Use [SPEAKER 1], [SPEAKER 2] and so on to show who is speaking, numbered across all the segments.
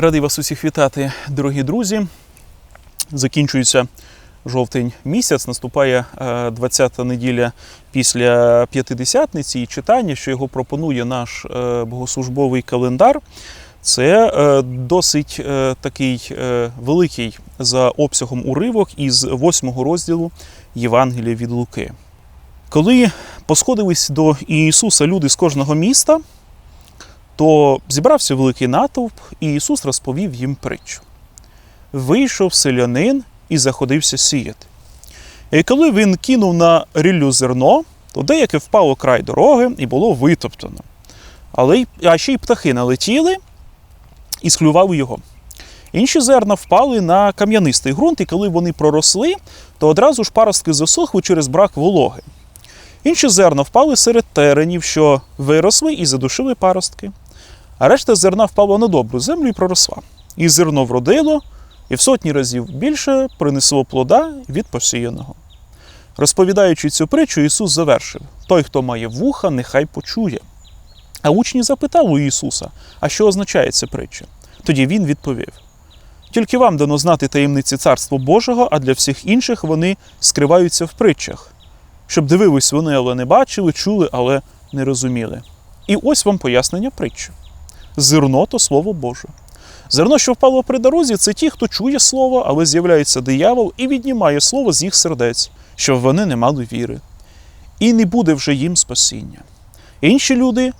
[SPEAKER 1] Радий вас усіх вітати, дорогі друзі. Закінчується жовтень місяць, наступає е, 20-та неділя після п'ятидесятниці і читання, що його пропонує наш е, богослужбовий календар. Це е, досить е, такий е, великий за обсягом уривок із восьмого розділу Євангелія від Луки. Коли посходились до Ісуса люди з кожного міста, то зібрався великий натовп, і Ісус розповів їм притчу. Вийшов селянин і заходився сіяти. І коли він кинув на ріллю зерно, то деяке впало край дороги і було витоптано. Але а ще й птахи налетіли і склювали його. Інші зерна впали на кам'янистий ґрунт, і коли вони проросли, то одразу ж паростки засохли через брак вологи. Інші зерна впали серед теренів, що виросли і задушили паростки. А решта зерна впала на добру землю і проросла. І зерно вродило, і в сотні разів більше принесло плода від посіяного. Розповідаючи цю притчу, Ісус завершив: Той, хто має вуха, нехай почує. А учні запитали у Ісуса, а що означає ця притча? Тоді він відповів: Тільки вам дано знати таємниці Царства Божого, а для всіх інших вони скриваються в притчах, щоб дивились вони, але не бачили, чули, але не розуміли. І ось вам пояснення притчі. Зерно то слово Боже. Зерно, що впало при дорозі, це ті, хто чує слово, але з'являється диявол і віднімає слово з їх сердець, щоб вони не мали віри. І не буде вже їм спасіння. Інші люди,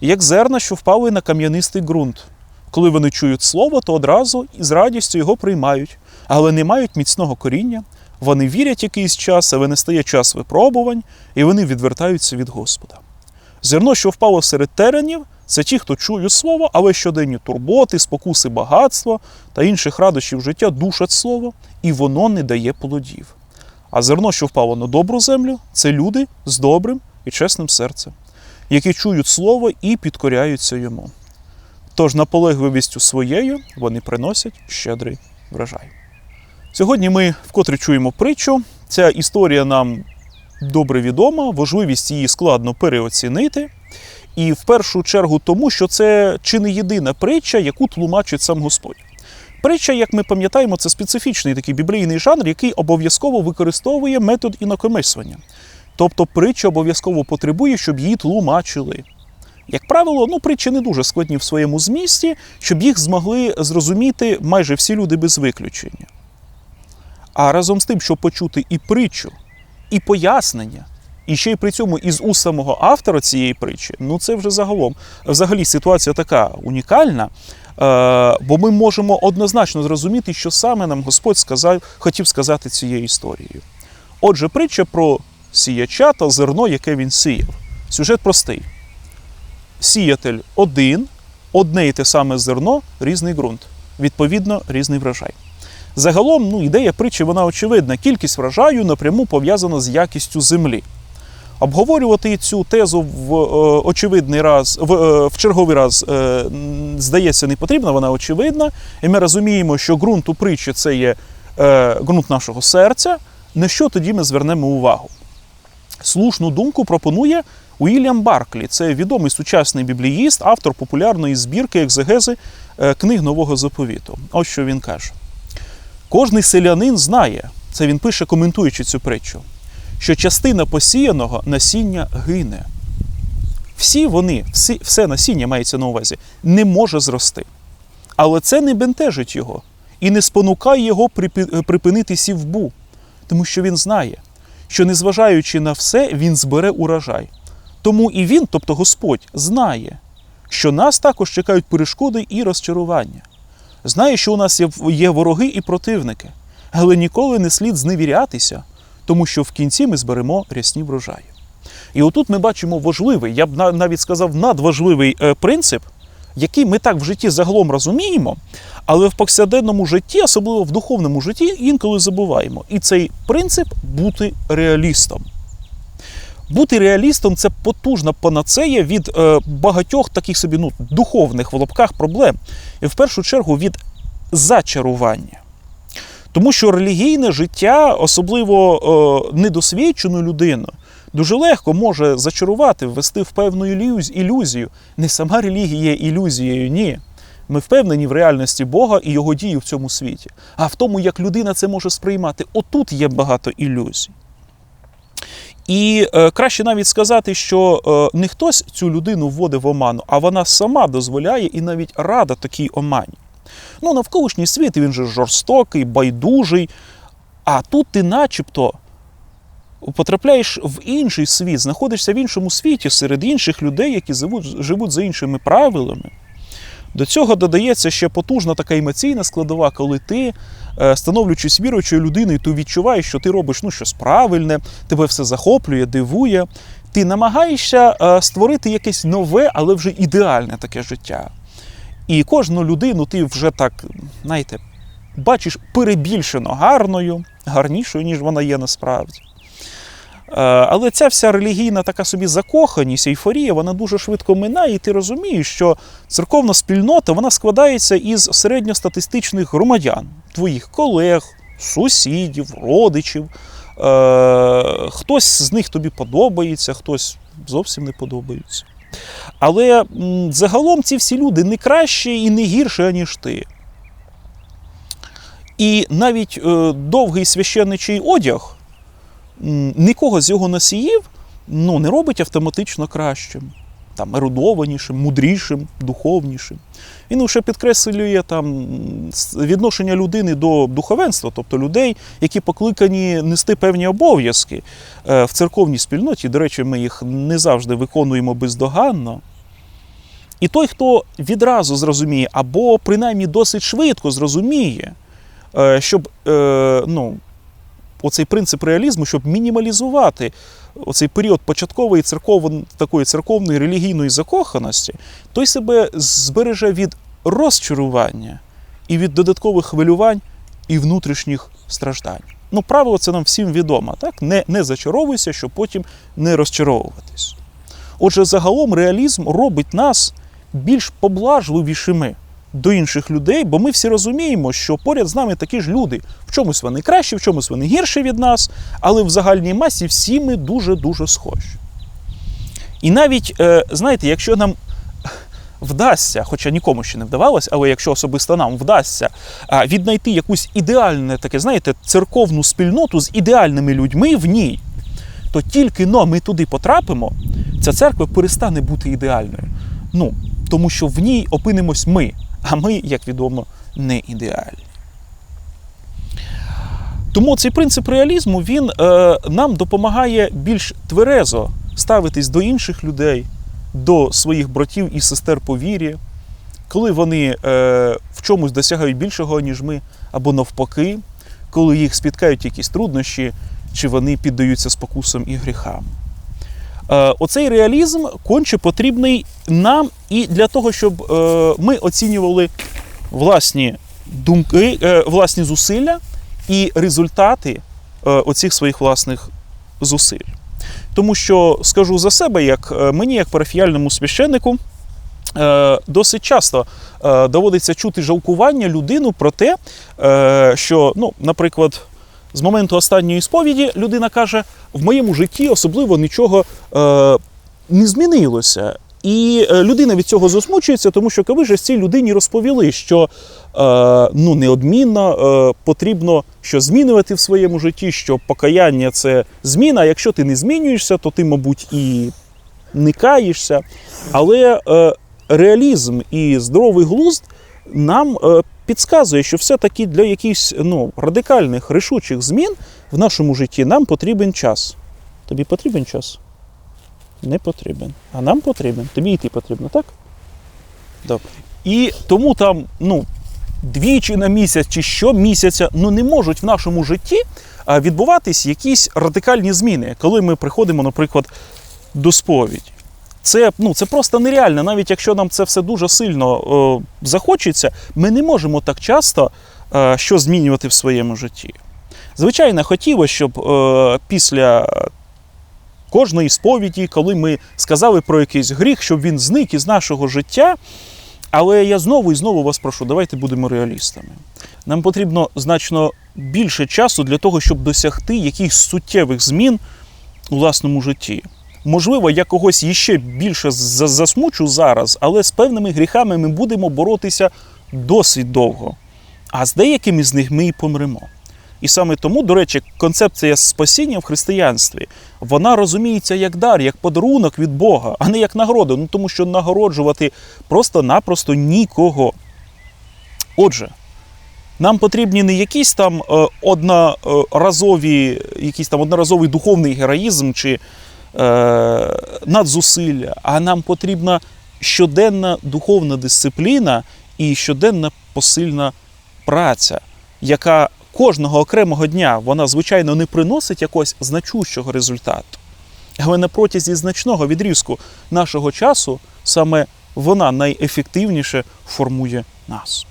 [SPEAKER 1] як зерна, що впали на кам'янистий ґрунт. Коли вони чують слово, то одразу і з радістю його приймають, але не мають міцного коріння. Вони вірять якийсь час, але не стає час випробувань, і вони відвертаються від Господа. Зерно, що впало серед теренів, це ті, хто чує слово, але щоденні турботи, спокуси багатства та інших радощів життя душать слово, і воно не дає плодів. А зерно, що впало на добру землю, це люди з добрим і чесним серцем, які чують слово і підкоряються йому. Тож наполегливістю своєю вони приносять щедрий врожай. Сьогодні ми вкотре чуємо притчу. Ця історія нам добре відома, важливість її складно переоцінити. І в першу чергу тому, що це чи не єдина притча, яку тлумачить сам Господь. Притча, як ми пам'ятаємо, це специфічний такий біблійний жанр, який обов'язково використовує метод інакомислення. Тобто притча обов'язково потребує, щоб її тлумачили. Як правило, ну, притчі не дуже складні в своєму змісті, щоб їх змогли зрозуміти майже всі люди без виключення. А разом з тим, щоб почути і притчу, і пояснення, і ще й при цьому із уст самого автора цієї притчі, ну це вже загалом. Взагалі ситуація така унікальна, е, бо ми можемо однозначно зрозуміти, що саме нам Господь сказав, хотів сказати цією історією. Отже, притча про сіяча та зерно, яке він сіяв. Сюжет простий. Сіятель один, одне і те саме зерно, різний ґрунт. Відповідно, різний врожай. Загалом, ну, ідея притчі вона очевидна. Кількість врожаю напряму пов'язана з якістю землі. Обговорювати цю тезу в е, очевидний раз, в, е, в черговий раз, е, здається, не потрібно, вона очевидна. І ми розуміємо, що ґрунт у притчі це є ґрунт нашого серця. На що тоді ми звернемо увагу? Слушну думку пропонує Уільям Барклі. Це відомий сучасний бібліїст, автор популярної збірки екзегези книг Нового заповіту. Ось що він каже. Кожний селянин знає, це він пише, коментуючи цю притчу, що частина посіяного насіння гине. Всі вони, всі, все насіння мається на увазі, не може зрости. Але це не бентежить його і не спонукає його припинити сівбу, тому що він знає, що незважаючи на все, він збере урожай. Тому і він, тобто Господь, знає, що нас також чекають перешкоди і розчарування. Знає, що у нас є вороги і противники, але ніколи не слід зневірятися, тому що в кінці ми зберемо рясні врожаї. І отут ми бачимо важливий, я б навіть сказав, надважливий е, принцип, який ми так в житті загалом розуміємо, але в повсякденному житті, особливо в духовному житті, інколи забуваємо. І цей принцип бути реалістом. Бути реалістом це потужна панацея від е, багатьох таких собі ну, духовних в лапках проблем, і в першу чергу від зачарування. Тому що релігійне життя, особливо е, недосвідчену людину, дуже легко може зачарувати, ввести в певну ілюз- ілюзію. Не сама релігія є ілюзією, ні. Ми впевнені в реальності Бога і його дії в цьому світі. А в тому, як людина це може сприймати, отут є багато ілюзій. І е, краще навіть сказати, що е, не хтось цю людину вводив в оману, а вона сама дозволяє і навіть рада такій омані. Ну, навколишній світ він же жорстокий, байдужий. А тут ти начебто потрапляєш в інший світ, знаходишся в іншому світі серед інших людей, які живуть, живуть за іншими правилами. До цього додається ще потужна така емоційна складова, коли ти, е, становлячись віруючою людиною, ти відчуваєш, що ти робиш ну, щось правильне, тебе все захоплює, дивує. Ти намагаєшся е, створити якесь нове, але вже ідеальне таке життя. І кожну людину ти вже так, знаєте, бачиш перебільшено гарною, гарнішою, ніж вона є насправді. Е, Але ця вся релігійна така собі закоханість, ейфорія, вона дуже швидко минає, і ти розумієш, що церковна спільнота вона складається із середньостатистичних громадян, твоїх колег, сусідів, родичів. Е, Хтось з них тобі подобається, хтось зовсім не подобається. Але загалом ці всі люди не кращі і не гірші, аніж ти. І навіть е, довгий священничий одяг нікого з його носіїв ну, не робить автоматично кращим, там, ерудованішим, мудрішим, духовнішим. Він лише підкреслює там, відношення людини до духовенства, тобто людей, які покликані нести певні обов'язки Е, в церковній спільноті. До речі, ми їх не завжди виконуємо бездоганно. І той, хто відразу зрозуміє, або принаймні досить швидко зрозуміє, е, щоб е, ну, оцей принцип реалізму, щоб мінімалізувати оцей період початкової церков... такої церковної релігійної закоханості, той себе збереже від розчарування і від додаткових хвилювань і внутрішніх страждань. Ну, правило це нам всім відомо, так? Не, не зачаровуйся, щоб потім не розчаровуватись. Отже, загалом реалізм робить нас більш поблажливішими до інших людей, бо ми всі розуміємо, що поряд з нами такі ж люди. В чомусь вони кращі, в чомусь вони гірші від нас, але в загальній масі всі ми дуже-дуже схожі. І навіть, е, знаєте, якщо нам вдасться, хоча нікому ще не вдавалось, але якщо особисто нам вдасться віднайти якусь ідеальне таке, знаєте, церковну спільноту з ідеальними людьми в ній, то тільки но ми туди потрапимо, ця церква перестане бути ідеальною. Ну, тому що в ній опинимось ми, а ми, як відомо, не ідеальні. Тому цей принцип реалізму він е, нам допомагає більш тверезо ставитись до інших людей, до своїх братів і сестер по вірі, коли вони е, в чомусь досягають більшого, ніж ми, або навпаки, коли їх спіткають якісь труднощі, чи вони піддаються спокусам і гріхам. Е, оцей реалізм конче потрібний нам і для того, щоб е, ми оцінювали власні думки, е, власні зусилля і результати оцих своїх власних зусиль. Тому що скажу за себе, як мені, як парафіяльному священнику, досить часто доводиться чути жалкування людину про те, що, ну, наприклад, з моменту останньої сповіді людина каже: в моєму житті особливо нічого е, не змінилося. І е, людина від цього засмучується, тому що коли ж цій людині розповіли, що е, ну, неодмінно е, потрібно що змінювати в своєму житті, що покаяння це зміна. Якщо ти не змінюєшся, то ти, мабуть, і не каєшся. Але е, реалізм і здоровий глузд нам е, підказує, що все-таки для якихось ну, радикальних рішучих змін в нашому житті нам потрібен час. Тобі потрібен час? Не потрібен. А нам потрібен. Тобі йти потрібно, так? Добре. І тому там, ну, двічі на місяць чи щомісяця, ну не можуть в нашому житті відбуватись якісь радикальні зміни, коли ми приходимо, наприклад, до сповіді. Це, ну, це просто нереально, навіть якщо нам це все дуже сильно е, захочеться, ми не можемо так часто е, що змінювати в своєму житті. Звичайно, хотілося, щоб е, після кожної сповіді, коли ми сказали про якийсь гріх, щоб він зник із нашого життя. Але я знову і знову вас прошу, давайте будемо реалістами. Нам потрібно значно більше часу для того, щоб досягти якихось суттєвих змін у власному житті. Можливо, я когось іще більше засмучу зараз, але з певними гріхами ми будемо боротися досить довго. А з деякими з них ми і помремо. І саме тому, до речі, концепція спасіння в християнстві вона розуміється як дар, як подарунок від Бога, а не як нагорода. Ну тому що нагороджувати просто-напросто нікого. Отже, нам потрібні не якісь там е, одноразові, якийсь там одноразовий духовний героїзм чи е, надзусилля, а нам потрібна щоденна духовна дисципліна і щоденна посильна праця, яка кожного окремого дня вона, звичайно, не приносить якогось значущого результату. Але на протязі значного відрізку нашого часу саме вона найефективніше формує нас.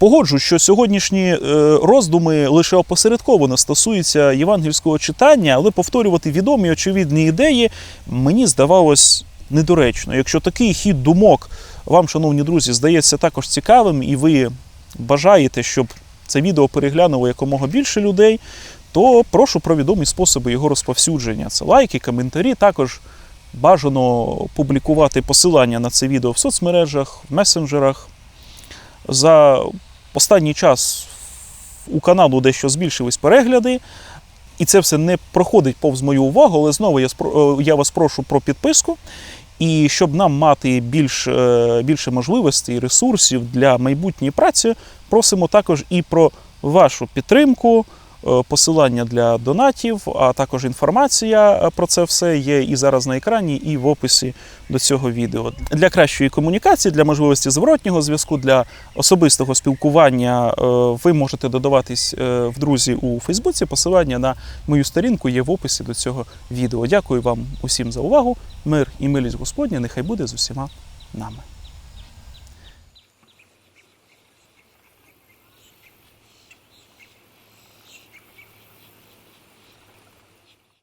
[SPEAKER 1] Погоджу, що сьогоднішні е, роздуми лише опосередковано стосуються євангельського читання, але повторювати відомі очевидні ідеї мені здавалось недоречно. Якщо такий хід думок вам, шановні друзі, здається також цікавим, і ви бажаєте, щоб це відео переглянуло якомога більше людей, то прошу про відомі способи його розповсюдження. Це лайки, коментарі. Також бажано публікувати посилання на це відео в соцмережах, в месенджерах. За останній час у каналу дещо збільшились перегляди, і це все не проходить повз мою увагу, але знову я, е, я вас прошу про підписку. І щоб нам мати більш, е, більше можливостей і ресурсів для майбутньої праці, просимо також і про вашу підтримку, посилання для донатів, а також інформація е, про це все є і зараз на екрані, і в описі до цього відео. Для кращої комунікації, для можливості зворотнього зв'язку, для особистого спілкування е, ви можете додаватись е, в друзі у Фейсбуці. Посилання на мою сторінку є в описі до цього відео. Дякую вам усім за увагу. Мир і милість Господня нехай буде з усіма нами.